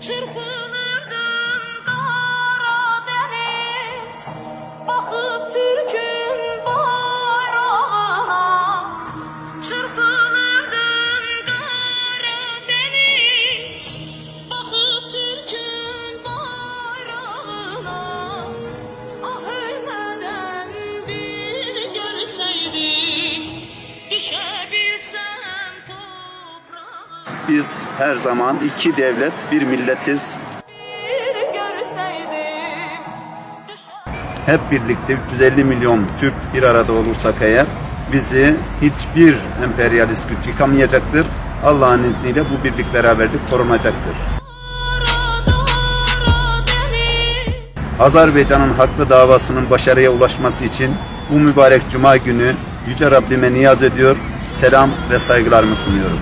Çırpınırdım Karadeniz Bakıp Türk'ün Biz her zaman iki devlet, bir milletiz. Hep birlikte 350 milyon Türk bir arada olursak eğer bizi hiçbir emperyalist güç yıkamayacaktır. Allah'ın izniyle bu birlik beraberlik korunacaktır. Azerbaycan'ın haklı davasının başarıya ulaşması için bu mübarek cuma günü Yüce Rabbime niyaz ediyor, selam ve saygılarımı sunuyorum.